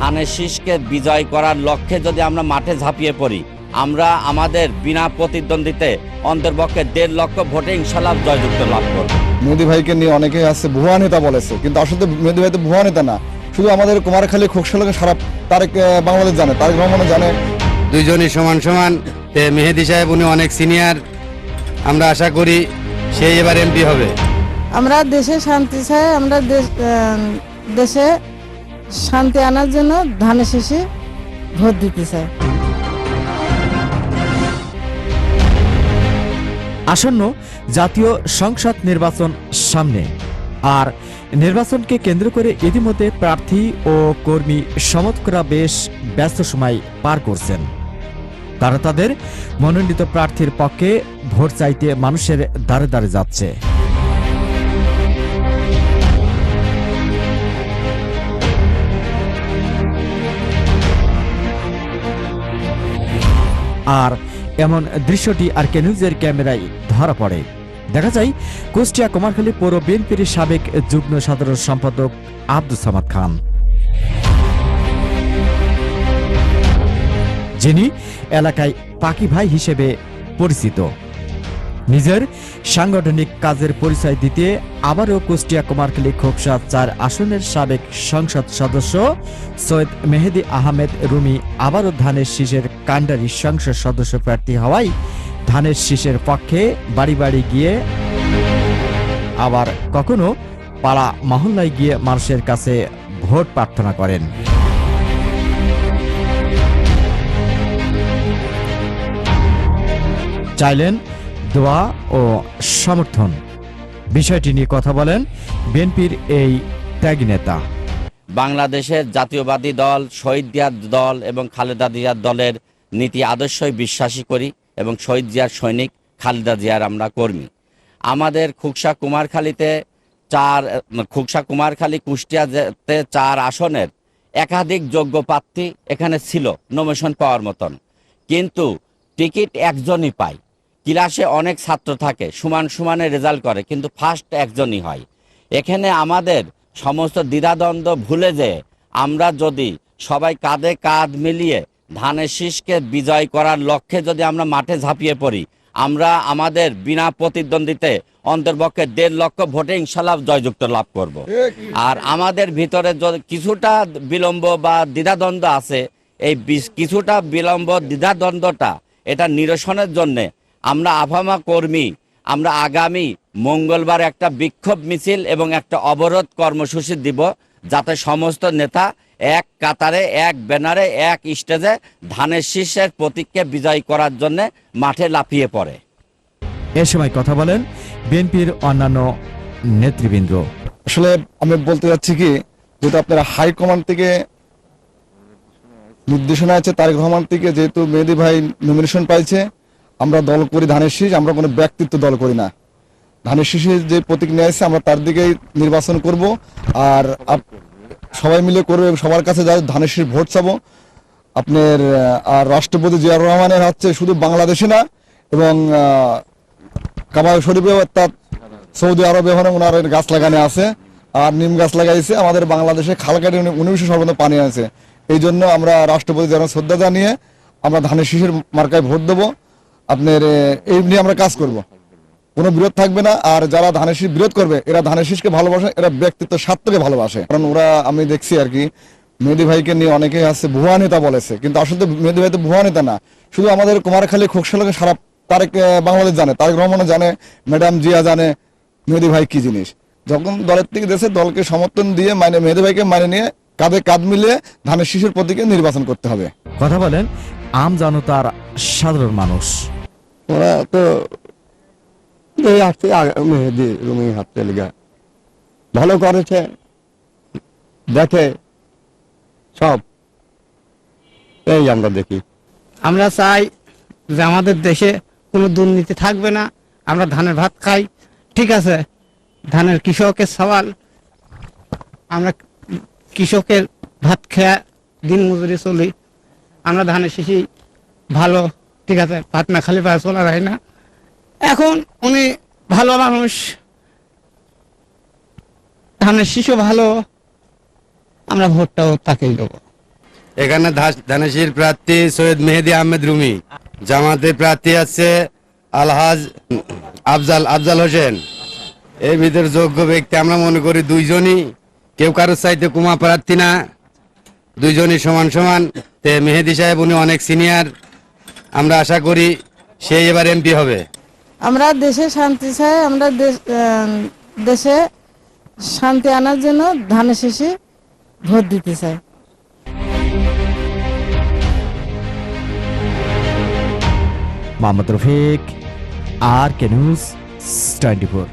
ধানের শীষকে বিজয় করার লক্ষ্যে যদি আমরা মাঠে ঝাঁপিয়ে পড়ি আমরা আমাদের বিনা প্রতিদ্বন্দ্বিতে অন্তর্পক্ষে দেড় লক্ষ ভোটে ইনশাল্লাহ জয়যুক্ত লাভ করব। মোদি ভাইকে নিয়ে অনেকে আছে ভুয়া নেতা বলেছে কিন্তু আসলে মোদি ভাই তো ভুয়া নেতা না। শুধু আমাদের কুমারখালী খোকসালকে সারা তারেক বাংলাদেশ জানে তারেক রহমানও জানে। দুইজনই সমান সমান তে মেহেদি সাহেব উনি অনেক সিনিয়র। আমরা আশা করি সেই এবার এমপি হবে। আমরা দেশে শান্তি চাই আমরা দেশ- দেশে শান্তি আনার জন্য ধানের শেষে ভোট দিতে চাই আসন্ন জাতীয় সংসদ নির্বাচন সামনে। আর নির্বাচনকে কেন্দ্র করে ইতিমধ্যে প্রার্থী ও কর্মী সমর্থকরা বেশ ব্যস্ত সময় পার করছেন। তারা তাদের মনোনীত প্রার্থীর পক্ষে ভোট চাইতে মানুষের দ্বারে দ্বারে যাচ্ছে। আর এমন দৃশ্যটি আর কে নিউজের ক্যামেরায় ধরা পড়ে। দেখা যায়, কুষ্টিয়া কুমারখালী পৌর বিএনপির সাবেক যুগ্ম সাধারণ সম্পাদক আব্দুল সামাদ খান। যিনি এলাকায় পাকি ভাই হিসেবে পরিচিত। নিজের সাংগঠনিক কাজের পরিচয় দিতে আবারও কুষ্টিয়া কুমারখালী খোকসা চার আসনের সাবেক সংসদ সদস্য সৈয়দ মেহেদি আহমেদ রুমি আবারও ধানের শীষের কাণ্ডারি সংসদ সদস্য প্রার্থী হওয়ায় ধানের শীষের পক্ষে বাড়ি বাড়ি গিয়ে আবার কখনো পাড়া মহল্লায় গিয়ে মানুষের কাছে ভোট প্রার্থনা করেন। চাইলেন দোয়া ও সমর্থন। বিষয়টি নিয়ে কথা বলেন বিএনপির এই ত্যাগী নেতা। বাংলাদেশের জাতীয়বাদী দল, শহীদ জিয়ার দল এবং খালেদা জিয়ার দলের নীতি আদর্শই বিশ্বাসী করি এবং শহীদ জিয়ার সৈনিক খালেদা জিয়ার আমরা কর্মী। আমাদের খুকসা কুমারখালীতে চার, খুকসা কুমারখালী কুষ্টিয়াতে চার আসনের একাধিক যোগ্য প্রার্থী এখানে ছিল নমিশন পাওয়ার মতন। কিন্তু টিকিট একজনই পায়। ক্লাসে অনেক ছাত্র থাকে, সমান সমানে রেজাল্ট করে, কিন্তু ফার্স্ট একজনই হয় এখানে আমাদের সমস্ত দ্বিধাদ্বন্দ্ব ভুলে যে আমরা যদি সবাই কাঁধে কাঁধ মিলিয়ে ধানের শীষকে বিজয় করার লক্ষ্যে যদি আমরা মাঠে ঝাঁপিয়ে পড়ি, আমরা আমাদের বিনা প্রতিদ্বন্দ্বিতে অন্তর্পক্ষে দেড় লক্ষ ভোটে ইনশাল্লাহ জয়যুক্ত লাভ করব। আর আমাদের ভিতরে কিছুটা বিলম্ব বা দ্বিধাদ্বন্দ্ব আছে, এই কিছুটা বিলম্ব দ্বিধাদ্বন্দ্বটা এটা নিরসনের জন্যে আমরা আভামা কর্মী আমরা আগামী মঙ্গলবার একটা বিক্ষোভ মিছিল এবং একটা অবরোধ কর্মসূচি দিব যাতে সমস্ত নেতা এক কাতারে এক ব্যানারে এক স্টেজে ধানের শীর্ষের প্রতীককে বিজয় করার জন্য মাঠে লাফিয়ে পড়ে। এ সময় কথা বলেন বিএনপির অন্যান্য নেতৃবৃন্দ। আসলে আমি বলতে যাচ্ছি কি যেহেতু আপনার হাইকমান্ড থেকে নির্দেশনা আছে তারেক রহমান থেকে যেহেতু মেহেদি ভাই নমিনেশন পাইছে আমরা দল করি ধানের শীষ, আমরা কোনো ব্যক্তিত্ব দল করি না। ধানের শীষের যে প্রতীক নিয়ে আসছে, আমরা তার দিকেই নির্বাচন করব। আর সবাই মিলে করব সবার কাছে যা ধানের শীষ ভোট চাবো। আপনার আর রাষ্ট্রপতি জিয়াউর রহমানের হচ্ছে শুধু বাংলাদেশে না, এবং কাবা শরীফে অর্থাৎ সৌদি আরবে ওখানে ওনার গাছ লাগানো আছে, আর নিম গাছ লাগাইছে। আমাদের বাংলাদেশে খাল কাটে উনি উনিশশো সর্বন্ত পানি আছে এই জন্য আমরা রাষ্ট্রপতি যেন শ্রদ্ধা জানিয়ে আমরা ধানের শীষের মার্কায় ভোট দেবো। আপনার এই নিয়ে আমরা কাজ করব। কোনো বিরোধ থাকবে না, আর যারা ধানের শীষ বিরোধ করবে, এরা ধানের শীষকে ভালোবাসে, এরা ব্যক্তিত্ব স্বার্থকে ভালোবাসে। কারণ ওরা, আমি দেখছি আর কি, মেহেদি ভাইকে নিয়ে অনেকে আছে ভুয়া নেতা বলেছে, কিন্তু আসলে মেহেদি ভাই তো ভুয়া নেতা না। শুধু আমাদের কুমারখালী খোকসালকে সারা তারেক বাংলাদেশ জানে, তারেক রহমানও জানে, ম্যাডাম জিয়া জানে, মেহেদি ভাই কি জিনিস। যখন দলের থেকে দেশে দলকে সমর্থন দিয়ে মানে মেহেদি ভাইকে মানে নিয়ে কাঁধে কাঁধ মিলিয়ে ধানের শিশুর প্রতীকে নির্বাচন করতে হবে। কথা বলেন, আম জনতার সাধারণ মানুষ। ওরা তো এই আসছে মেহেদি রুমি হাঁটতে লেগে। ভালো করেছে। দেখে সব। এই আমরা দেখি। আমরা চাই যে আমাদের দেশে কোনো দুর্নীতি থাকবে না। আমরা ধানের ভাত খাই। ঠিক আছে, ধানের কৃষকের সওয়াল। আমরা কৃষকের ভাত খেয়ে দিন মজুরি চলি। আমরা ধানের শিশি ভালো ঠিক আছে, ভাত না খালি পায়ে চলা যায় না। এখন উনি ভালো মানুষ। ধানের শিশু ভালো। আমরা ভোটটাও তাকেই দেবো। এখানে ধানেশির প্রার্থী সৈয়দ মেহেদি আহমেদ রুমি, জামাতের প্রার্থী আছে আলহাজ আফজাল আফজাল হোসেন। এই ভিতরে যোগ্য ব্যক্তি আমরা মনে করি দুইজনই। কেউ কারোর চাইতে কুমা প্রার্থী না। দুইজনই সমান সমান। তে মেহেদি সাহেব উনি অনেক সিনিয়র আমরা আশা করি সে এবার এমপি হবে। আমরা দেশে শান্তি চাই আমরা দেশ- দেশে শান্তি আনার জন্য ধানের শেষে ভোট দিতে চাই। Mohammad Rafiq R K news twenty four.